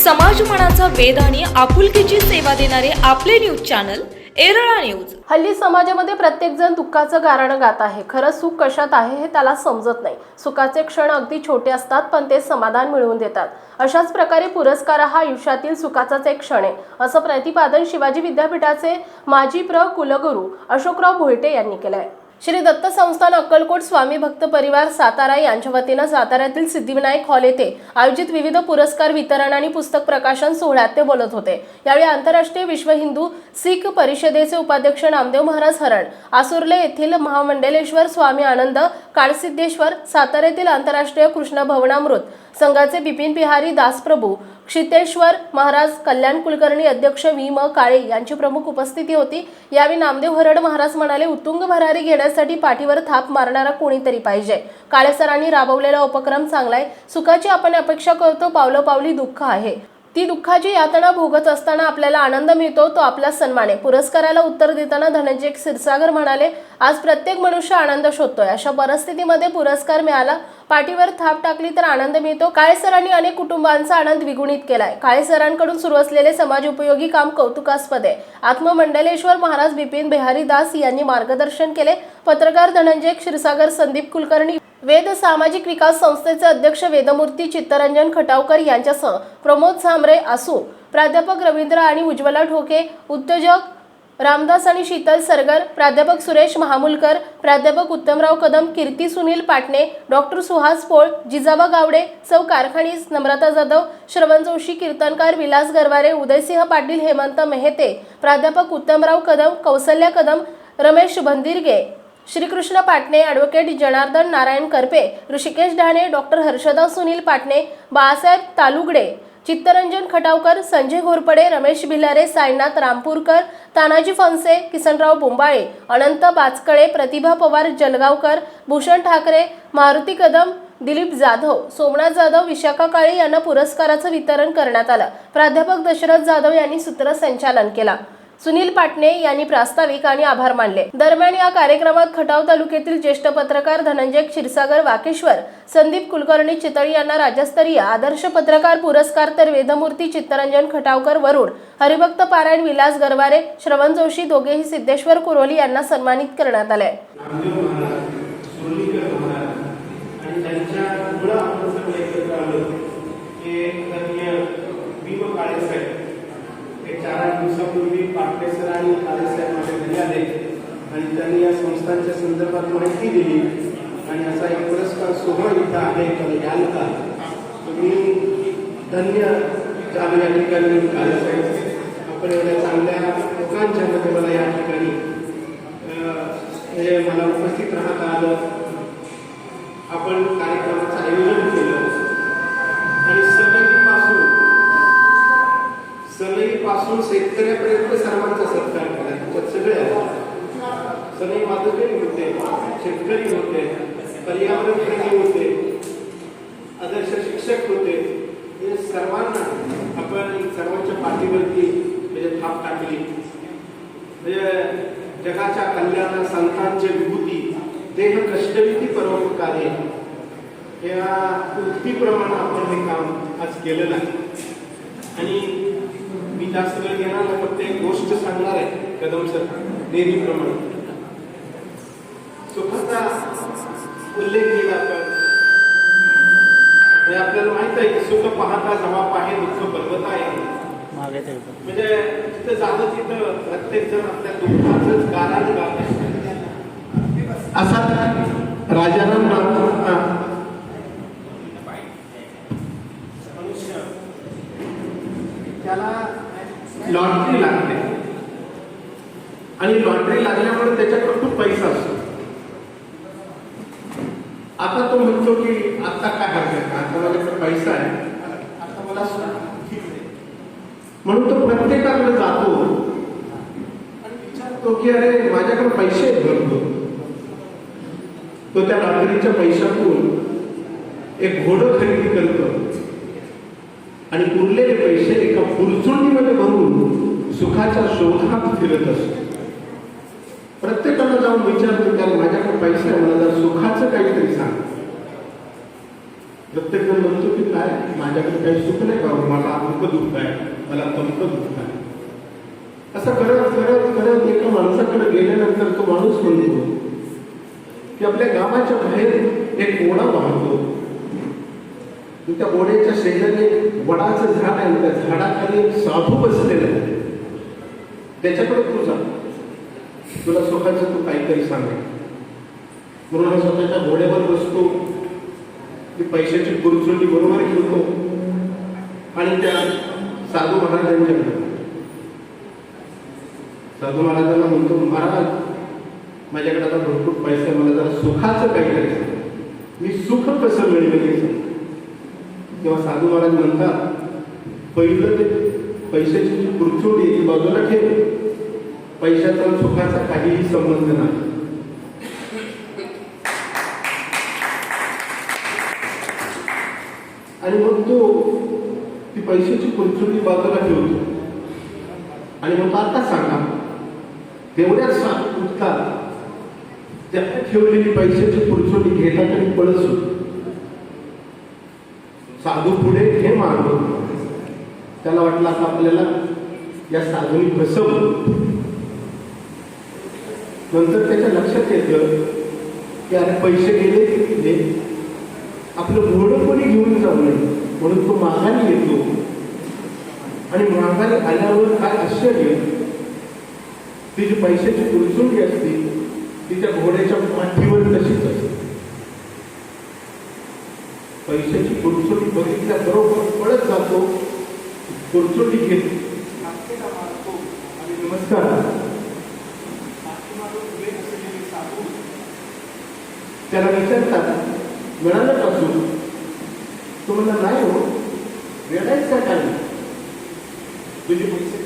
समाज मनाचा वेध आणि आपुलकीची सेवा देणारे आपले न्यूज चॅनल एरळा न्यूज. हल्ली समाजामध्ये प्रत्येक जण दुःखाचं गारणं गात आहे. खरं सुख कशात आहे हे त्याला समजत नाही. सुखाचे क्षण अगदी छोटे असतात पण ते समाधान मिळवून देतात. अशाच प्रकारे पुरस्कार हा आयुष्यातील सुखाचाच एक क्षण आहे असं प्रतिपादन शिवाजी विद्यापीठाचे माजी प्र. कुलगुरू अशोकराव भोयटे यांनी केलं आहे श्री दत्त संस्थान अक्कलकोट स्वामी भक्त परिवार सातारा यांच्या वतीनं साताऱ्यातील सिद्धिविनायक हॉल येथे आयोजित विविध पुरस्कार वितरण आणि पुस्तक प्रकाशन सोहळ्यात ते बोलत होते. यावेळी आंतरराष्ट्रीय विश्व हिंदू सिख परिषदेचे उपाध्यक्ष नामदेव महाराज हरण आसुर्ले येथील महामंडलेश्वर स्वामी आनंद काळसिद्धेश्वर साताऱ्यातील आंतरराष्ट्रीय कृष्ण भवनामृत संघाचे बिपिन बिहारी दासप्रभू क्षितेश्वर महाराज कल्याण कुलकर्णी अध्यक्ष व्ही म काळे यांची प्रमुख उपस्थिती होती. यावेळी नामदेव हरड महाराज म्हणाले उत्तुंग भरारी घेण्यासाठी पाठीवर थाप मारणारा कोणीतरी पाहिजे. काळे सरांनी राबवलेला उपक्रम चांगला आहे सुखाची आपण अपेक्षा करतो पावलं पावली दुःख आहे. ती दुःखाची यातना भोगत असताना आपल्याला आनंद मिळतो तो आपला सन्मान. आहे पुरस्काराला उत्तर देताना धनंजय क्षीरसागर म्हणाले आज प्रत्येक मनुष्य आनंद शोधतोय. अशा परिस्थितीमध्ये पुरस्कार मिळाला पाठीवर थाप टाकली तर आनंद मिळतो. काळे सरांनी अनेक कुटुंबांचा आनंद द्विगुणित केलाय. काळे सरांकडून सुरू असलेले समाज उपयोगी काम कौतुकास्पद आहे. आत्ममंडलेश्वर महाराज बिपिन बिहारी दास यांनी मार्गदर्शन केले. पत्रकार धनंजय क्षीरसागर संदीप कुलकर्णी वेद सामाजिक विकास संस्थेचे अध्यक्ष वेदमूर्ती चित्तरंजन खटावकर यांच्यासह प्रमोद सांबरे आसू प्राध्यापक रवींद्र आणि उज्ज्वला ठोके उद्योजक रामदास आणि शीतल सरगर प्राध्यापक सुरेश महामुलकर प्राध्यापक उत्तमराव कदम कीर्ती सुनील पाटणे डॉक्टर सुहास पोळ जिजाबा गावडे सौ कारखानीस नम्रता जाधव श्रवण जोशी कीर्तनकार विलास गरवारे उदयसिंह पाटील हेमंत मेहते प्राध्यापक उत्तमराव कदम कौसल्या कदम रमेश बंदिरगे श्रीकृष्ण पाटणे ॲडव्होकेट जनार्दन नारायण करपे ऋषिकेश ढाणे डॉक्टर हर्षदा सुनील पाटणे बाळासाहेब तालुगडे चित्तरंजन खटावकर संजय घोरपडे रमेश भिलारे साईनाथ रामपूरकर तानाजी फनसे किसनराव बोंबाळे अनंत बाचकळे प्रतिभा पवार जलगावकर भूषण ठाकरे मारुती कदम दिलीप जाधव सोमनाथ जाधव विशाखा काळे यांना पुरस्काराचं वितरण करण्यात आलं. प्राध्यापक दशरथ जाधव यांनी सूत्रसंचालन केलं. सुनील पाटणे यांनी प्रास्ताविक आणि आभार मानले. दरम्यान या कार्यक्रमात खटाव तालुक्यातील ज्येष्ठ पत्रकार धनंजय क्षीरसागर वाकेश्वर संदीप कुलकर्णी चितळी यांना राज्यस्तरीय आदर्श पत्रकार पुरस्कार तर वेदमूर्ती चित्तरंजन खटावकर वरुड हरिभक्त पारायण विलास गरवारे श्रवण जोशी दोघेही सिद्धेश्वर कुरोली यांना सन्मानित करण्यात आले. नामदेव आणि त्यांच्या मुळं आपण एकत्र आलो दिवसापूर्वी पाटणे सर आणि काळेसाहेब माझ्या घरी आले. आणि त्यांनी या संस्थांच्या संदर्भात माहिती दिली. आणि असा एक पुरस्कार सोहळ इथं आहे तर याल का तुम्ही धन्य जाणू या ठिकाणी काळेसाहेब आपण एवढ्या चांगल्या लोकांच्या मध्ये मला या ठिकाणी हे मला उपस्थित राहता आलं. आपण कार्यक्रमाचं आयोजन केलं. आणि सलगीपासून सलगीपासून से सर्वांचा सत्कार केला त्याच्यात सगळे आले. सनई माधुरी होते शेतकरी होते पर्यावरणप्रेमी होते आदर्श शिक्षक होते हे सर्वांना आपण सर्वांच्या पाठीवरती म्हणजे थाप टाकली म्हणजे जगाच्या कल्याणा संतांचे विभूती देह कष्टविधी परोपकारी या उक्तीप्रमाणे आपण हे काम आज केलेलं आहे आणि जास्त वेळ घेणार नाही फक्त एक गोष्ट सांगणार आहे कदम सर. नेहमीप्रमाणे. सुखाचा उल्लेख केला आपण. हे आपल्याला माहीत आहे की सुख पाहता जमा पाहे दुःख पर्वत आहे. म्हणजे तिथं जातं तिथं प्रत्येक जण आपल्या दुःखाचंच गाराने गात असा राजाराम रामकृष्ण मनुष्य त्याला लॉटरी लागते. आणि लॉटरी लागल्यामुळे त्याच्याकडे खूप पैसा असतो. आता तो म्हणतो की आता काय हरकत आता माझ्याकडे पैसा आहे. आता मला म्हणून तो प्रत्येकाकडे जातो. आणि विचारतो की अरे माझ्याकडे पैसे भरतो तो त्या लॉटरीच्या पैशातून एक घोडं खरेदी करतो. आणि उरलेले पैसे एका फुलचुंडीमध्ये भरून सुखाच्या शोधात फिरत असतो. प्रत्येकाला जाऊन विचारतो त्याला माझ्याकडे पैसे आहे मला जर सुखाचं काहीतरी सांग. प्रत्येक जण म्हणतो की काय माझ्याकडे काही सुख नाही का मला अमुक दुःख आहे मला तमक दुःख आहे. असं करत करत करत एका माणसाकडे गेल्यानंतर तो माणूस म्हणतो की आपल्या गावाच्या बाहेर एक ओढा वाहतो. त्या ओढ्याच्या शेजारी एक वडाचं झाड आहे त्या झाडाखाली एक साधू बसलेला आहे त्याच्याकडे तू जा. तुला सुखाचं तू काहीतरी सांगेल म्हणून हा स्वतःच्या घोड्यावर बसतो. ती पैशाची गुरुचुंडी बरोबर घेतो आणि त्या साधू महाराजांच्याकडे साधू महाराजांना म्हणतो महाराज माझ्याकडे आता भरपूर पैसा मला जरा सुखाचं काहीतरी सांग. मी सुख कसं मिळवेल हे किंवा तेव्हा साधू महाराज म्हणतात पहिलं ते पैशाची जी कुरचुंडी आहे ती बाजूला ठेव. पैशाचा सुखाचा काहीही संबंध नाही. आणि मग तो ती पैशाची कुरचुंडी बाजूला ठेवतो. आणि मग आता सांगा तेवढ्याच सांग उठतात त्या ठेवलेली पैशाची कुरचुंडी घेतात आणि पळत सुटतात. साधू पुढे हे मागतो त्याला वाटलं आता आपल्याला या साधूने फसवलं नंतर त्याच्या लक्षात येतं की अरे पैसे गेले की आपलं घोडं कोणी घेऊन जाऊ नये म्हणून तो माघारी येतो. आणि माघारी आल्यावर काय आश्चर्य ती जी पैशाची कुरचुंडी असते तिच्या घोड्याच्या पाठीवर तशीच असते. पैशाची कुरचोटी बघितल्या बरोबर पळत जातो कुरचोटी घेतो. आणि नमस्कार. त्याला विचारतात मिळालं का तो म्हणला नाही हो मिळायचा काय तुझे पैसे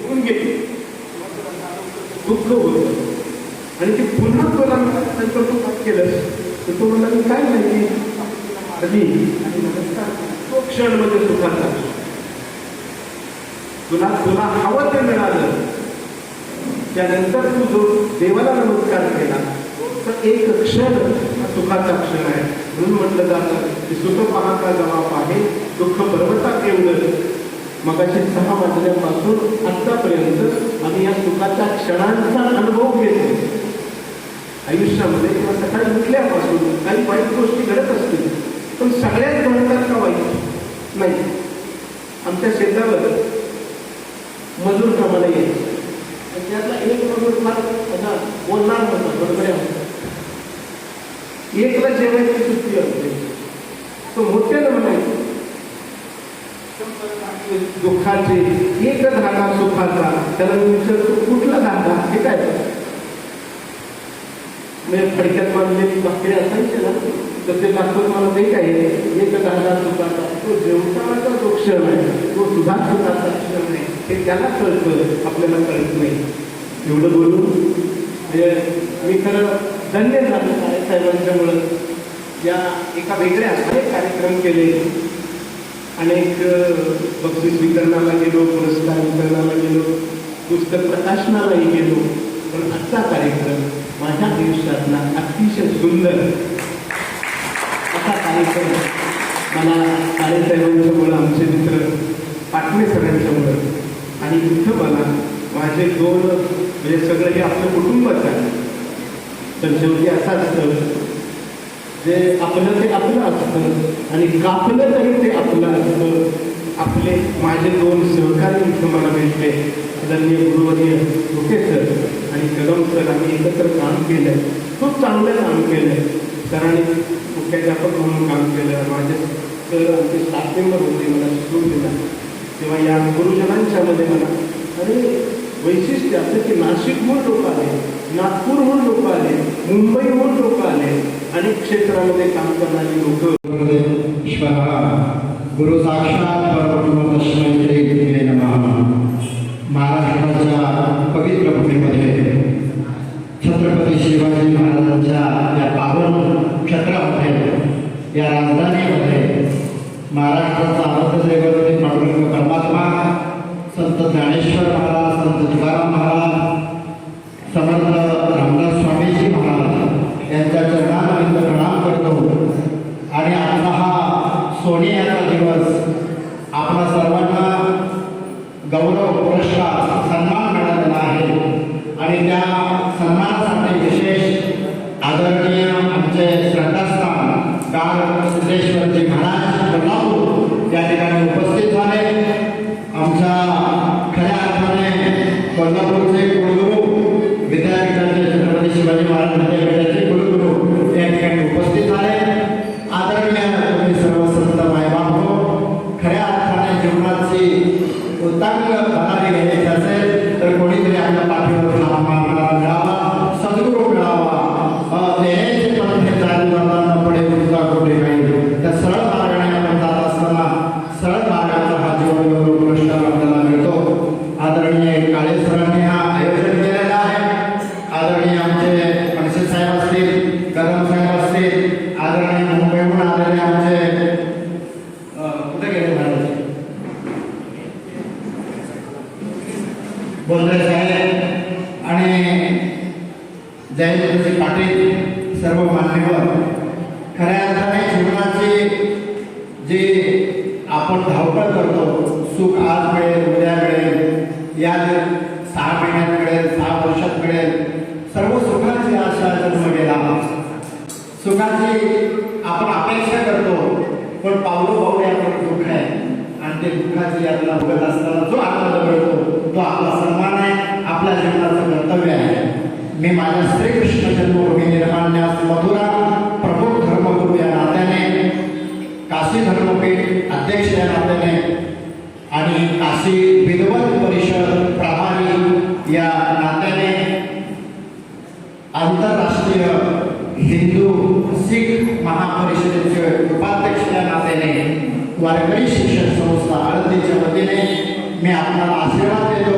घेऊन गेली. दुःख होतं. आणि ते पुन्हा तुला नंतर तू काय केलं. तर तो म्हणला मी काय माहिती आणि नमस्कार. तो क्षण म्हणजे सुखाचा तुला तुला हवं ते मिळालं. त्यानंतर तू जो देवाला नमस्कार केला तर एक क्षण हा सुखाचा क्षण आहे. म्हणून म्हटलं जातं की सुख पाहता जबाब आहे दुःख पर्वता एवढं मगाशी सहा वाजल्यापासून आतापर्यंत आम्ही या सुखाच्या क्षणांचा अनुभव घेतो. आयुष्यामध्ये किंवा सकाळी उठल्यापासून काही वाईट गोष्टी घडत असतील पण सगळ्यात घडतात का वाईट? नाही. आमच्या शेतावर मजूर कामाला येईल आणि त्यातला एक मजूर फार असा बोलणार होता बडबड्या एकला जेवायची सुट्टी असते. तो मोठ्यानं म्हणायचं दुःखाचे एक धागा सुखाचा त्याला मी विचारतो कुठला धागा हे काय? म्हणजे फडक्यात बांधलेली भाकरी असायची ना तर ते दाखवत मला ते काय एक धागा सुखाचा तो जेवतानाचा जो क्षण आहे तो सुद्धा सुखाचा क्षण आहे हे त्याला कळतं आपल्याला कळत नाही. एवढं बोलून म्हणजे मी खरं धन्य झालो साहेबांच्यामुळं. या एका वेगळ्या अनेक कार्यक्रम केले. अनेक बक्षीस वितरणाला गेलो पुरस्कार वितरणाला गेलो पुस्तक प्रकाशनालाही गेलो. पण आजचा कार्यक्रम माझ्या आयुष्यातला अतिशय सुंदर असा कार्यक्रम मला काळेसाहेबांच्यामुळं आमचे मित्र पाटणे सरांच्यामुळं आणि इथं मला माझे दोन म्हणजे सगळं हे आपलं कुटुंबच आहे. तर शेवटी असं असतं जे आपलं ते आपलं असतं आणि कापलं तरी ते आपलं असतं. आपले माझे दोन सहकारी इथं मला भेटले. आदरणीय गुरुवर्य मुके सर आणि कदम सर आम्ही एकत्र काम केलं खूप चांगलं काम केलं सरांनी मुख्याध्यापक म्हणून काम केलं. माझे सर आमचे स्टाफ मेंबर होते मला शिकवून दिला. तेव्हा या गुरुजनांच्यामध्ये मला आणि वैशिष्ट्य असं की नाशिकहून लोक आले नागपूरहून लोक आले मुंबईहून लोक आले. अनेक क्षेत्रामध्ये काम करणारी लोक गुरु साक्षात परब्रह्म तस्मै गुरुवे नमः. महाराष्ट्राच्या पवित्र भूमीमध्ये छत्रपती शिवाजी महाराजांच्या या पावन क्षेत्रामध्ये या राजधानीमध्ये महाराष्ट्राचा आराध्यदैवत ते कोल्हापूरचे कुलगुरू विद्यापीठाचे छत्रपती शिवाजी महाराज विद्यापीठाचे जयंतजी पाटील सर्व मान्यवर. खऱ्या अर्थाने जीवनाची जे आपण धावपळ करतो सुख आज मिळेल उद्या मिळेल या सहा महिन्यात मिळेल सहा वर्षात मिळेल सर्व सुखांची आशा जन्म गेला. सुखाची आपण अपेक्षा करतो पण पावलो भाऊ यावर दुःख आहे. आणि ते दुःखाची यातला भोगत असताना जो आपल्याला मिळतो तो आपला सन्मान आहे आपल्या जीवनाचं कर्तव्य आहे. मी माझ्या श्रीकृष्ण जन्मभूमी निर्माण्यास मधुरा प्रमुख धर्मगुरू या नात्याने काशी धर्मपीठ अध्यक्ष या नात्याने आणि काशी विद्वत परिषद प्रभारी या नात्याने आंतरराष्ट्रीय हिंदू शीख महापरिषदेचे उपाध्यक्ष या नात्याने वारकरी शिक्षण संस्था आळंदीच्या वतीने मी आपल्याला आशीर्वाद देतो.